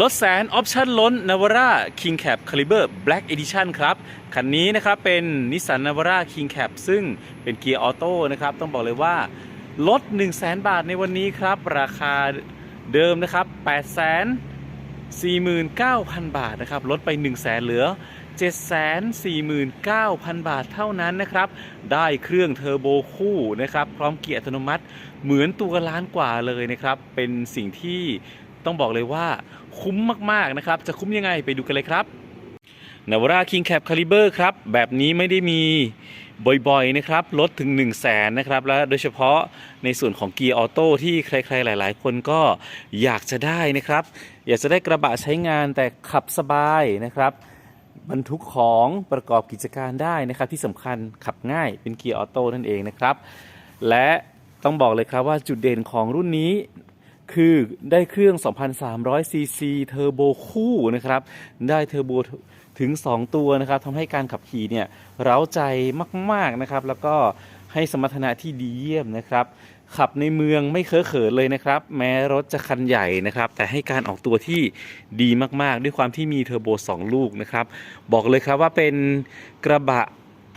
รถแสนออปชั่นล้น Navara King Cab Caliber Black Edition ครับ คันนี้นะครับเป็นนิสสัน Navara King Cab ซึ่งเป็นเกียร์ออโต้นะครับ ต้องบอกเลยว่าลด 1 0 0 0 0 0บาทในวันนี้ครับ ราคาเดิมนะครับ8 4 9 0 0 0 บาทนะครับ ลดไป 1 0 0 0 0แสนเหลือ 749,000 บาทเท่านั้นนะครับ ได้เครื่องเทอร์โบคู่นะครับ พร้อมเกียร์อัตโนมัติเหมือนตัวล้านกว่าเลยนะครับ เป็นสิ่งที่ต้องบอกเลยว่า คุ้มมากๆนะครับ จะคุ้มยังไงไปดูกันเลยครับ n a v a r a King Cab Caliber ครับ แบบนี้ไม่ได้มีบ่อยๆนะครับลดถึง 1 0 0 0 0แสนนะครับ และโดยเฉพาะในส่วนของเกียร์ออโต้ที่ใครๆหลาย ๆ คนก็อยากจะได้นะครับ อยากจะได้กระบะใช้งานแต่ขับสบายนะครับบรรทุกของประกอบกิจการได้นะครับ ที่สำคัญขับง่ายเป็นเกียร์ออโต้นั่นเองนะครับ และต้องบอกเลยครับว่าจุดเด่นของรุ่นนี้ คือได้เครื่อง 2,300 ซีซีเทอร์โบคู่นะครับ ได้เทอร์โบถึง 2 ตัวนะครับทำให้การขับขี่เนี่ยเร้าใจมากๆนะครับ แล้วก็ให้สมรรถนะที่ดีเยี่ยมนะครับ ขับในเมืองไม่เคอะเขินเลยนะครับ แม้รถจะคันใหญ่นะครับ แต่ให้การออกตัวที่ดีมากๆ ด้วยความที่มีเทอร์โบ 2 ลูกนะครับ บอกเลยครับว่าเป็นกระบะ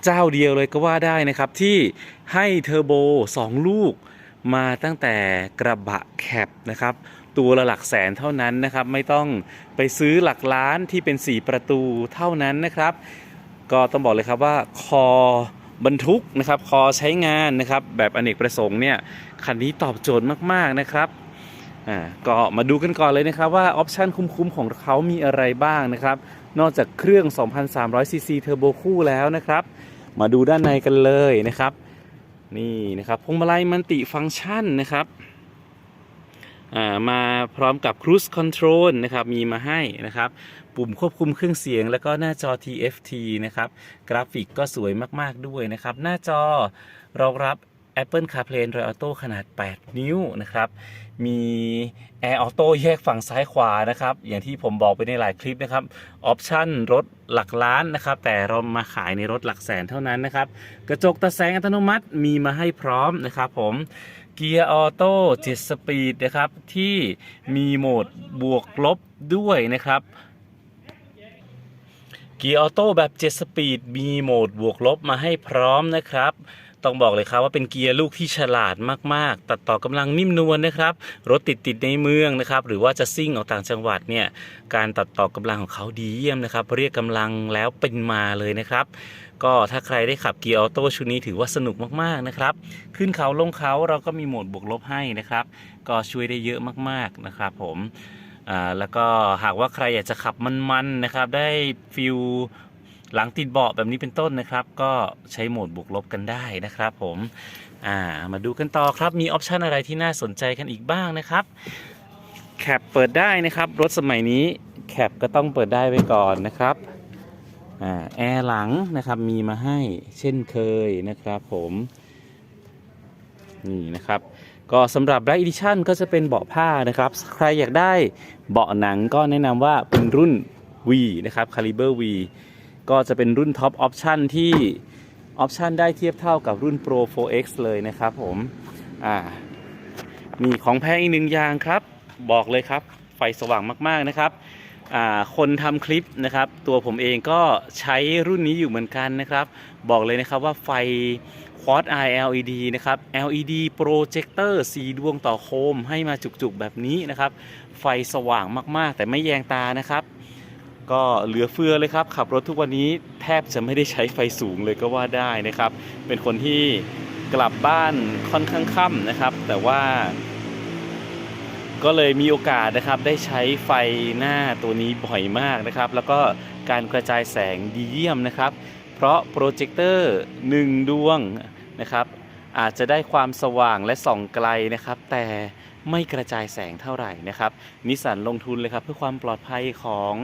เจ้าเดียวเลยก็ว่าได้นะครับ ที่ให้เทอร์โบ 2 ลูก มาตั้งแต่กระบะแคปนะครับ ตัวละหลักแสนเท่านั้นนะครับ ไม่ต้องไปซื้อหลักล้านที่เป็น 4 ประตูเท่านั้นนะครับ ก็ต้องบอกเลยครับว่าคอบรรทุกนะครับ คอใช้งานนะครับ แบบอเนกประสงค์เนี่ยคันนี้ตอบโจทย์มาก ๆ นะครับอ่าก็มาดูกันก่อนเลยนะครับว่าออปชันคุ้มๆของเขามีอะไรบ้างนะครับ นอกจากเครื่อง 2,300ซีซีเทอร์โบคู่แล้วนะครับ มาดูด้านในกันเลยนะครับ นี่นะครับพวงมาลัยมันติฟังก์ชันนะครับมาพร้อมกับ Cruise Control นะครับ มีมาให้นะครับ ปุ่มควบคุมเครื่องเสียง แล้วก็หน้าจอ TFT นะครับ กราฟิกก็สวยมาก ๆ ด้วยนะครับ หน้าจอรองรับ Apple CarPlay Android Auto ขนาด 8 นิ้วนะครับ มี Air Auto แยกฝั่งซ้ายขวานะครับ อย่างที่ผมบอกไปในหลายคลิปนะครับ ออปชั่นรถหลักล้านนะครับ แต่เรามาขายในรถหลักแสนเท่านั้นนะครับ กระจกตาแสงอัตโนมัติมีมาให้พร้อมนะครับผมเกียร์ออโต้7สปีดนะครับ ที่มีโหมดบวกลบด้วยนะครับเกียร์ออโต้แบบ 7 สปีด มีโหมดบวกลบมาให้พร้อมนะครับ ต้องบอกเลยครับว่าเป็นเกียร์ลูกที่ฉลาดมาก ๆ ตัดต่อกำลังนิ่มนวลนะครับ รถติดติดในเมืองนะครับ หรือว่าจะซิ่งออกต่างจังหวัดเนี่ย การตัดต่อกำลังของเขาดีเยี่ยมนะครับ เรียกกำลังแล้วเป็นมาเลยนะครับ ก็ถ้าใครได้ขับเกียร์ออโต้ชุดนี้ถือว่าสนุกมาก ๆ นะครับ ขึ้นเขาลงเขาเราก็มีโหมดบวกลบให้นะครับ ก็ช่วยได้เยอะมาก ๆ นะครับ ผมแล้วก็หากว่าใครอยากจะขับมันๆนะครับ ได้ฟิล หลังติดเบาะแบบนี้เป็นต้นนะครับ ก็ใช้โหมดบวกลบกันได้นะครับผมอ่ามาดูกันต่อครับมีออปชันอะไรที่น่าสนใจกันอีกบ้างนะครับแคปเปิดได้นะครับ รถสมัยนี้แคปก็ต้องเปิดได้ไว้ก่อนนะครับอ่าแอร์หลังนะครับมีมาให้เช่นเคยนะครับผมนี่นะครับ ก็สำหรับ Black Edition ก็จะเป็นเบาะผ้านะครับ ใครอยากได้เบาะหนังก็แนะนำว่าเป็นรุ่น V นะครับ Caliber V ก็จะเป็นรุ่นท็อปออปชันที่ออปชันได้เทียบเท่ากับรุ่น Pro 4X เลยนะครับผมอ่ามีของแพงอีกหนึ่งอย่างครับ บอกเลยครับ ไฟสว่างมากๆนะครับอ่าคนทำคลิปนะครับ ตัวผมเองก็ใช้รุ่นนี้อยู่เหมือนกันนะครับ บอกเลยนะครับว่าไฟ Quad Eye LED นะครับ LED Projector 4 ดวงต่อโคมให้มาจุกๆแบบนี้นะครับ ไฟสว่างมากๆ แต่ไม่แยงตานะครับ ก็เหลือเฟือเลยครับ ขับรถทุกวันนี้แทบจะไม่ได้ใช้ไฟสูงเลยก็ว่าได้นะครับ เป็นคนที่กลับบ้านค่อนข้างค่ำนะครับ แต่ว่า ก็เลยมีโอกาสนะครับ ได้ใช้ไฟหน้าตัวนี้บ่อยมากนะครับ แล้วก็การกระจายแสงดีเยี่ยมนะครับ เพราะโปรเจคเตอร์หนึ่งดวงนะครับ อาจจะได้ความสว่างและส่องไกลนะครับ แต่ไม่กระจายแสงเท่าไหร่นะครับนิสสันลงทุนเลยครับ เพื่อความปลอดภัยของ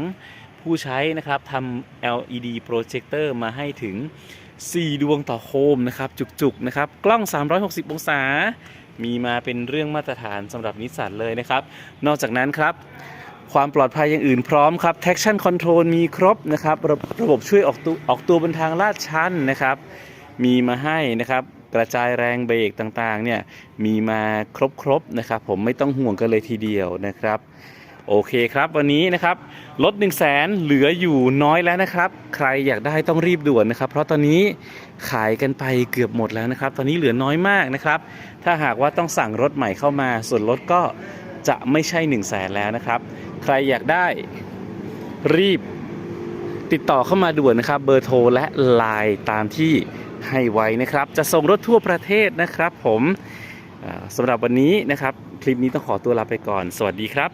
ผู้ใช้นะครับทำ LED โปรเจคเตอร์มาให้ถึง 4 ดวงต่อโคมนะครับ จุกๆนะครับ กล้อง 360 องศา มีมาเป็นเรื่องมาตรฐานสำหรับนิสสันเลยนะครับ นอกจากนั้นครับ ความปลอดภัยอย่างอื่นพร้อมครับ traction control มีครบนะครับระระบบช่วยออกตัวออกตัวบนทางลาดชันนะครับ มีมาให้นะครับกระจายแรงเบรกต่างๆเนี่ยมีมาครบๆนะครับ ผมไม่ต้องห่วงกันเลยทีเดียวนะครับ โอเคครับวันนี้นะครับลด1 0 0 0 0แสนเหลืออยู่น้อยแล้วนะครับ ใครอยากได้ต้องรีบด่วนนะครับ เพราะตอนนี้ขายกันไปเกือบหมดแล้วนะครับ ตอนนี้เหลือน้อยมากนะครับ ถ้าหากว่าต้องสั่งรถใหม่เข้ามา ส่วนลดก็จะไม่ใช่ 1 0 0 0 0แสนแล้วนะครับ ใครอยากได้รีบติดต่อเข้ามาด่วนนะครับ เบอร์โทรและไลน์ตามที่ให้ไว้นะครับ จะส่งรถทั่วประเทศนะครับ ผมสำหรับวันนี้นะครับ คลิปนี้ต้องขอตัวลาไปก่อน สวัสดีครับ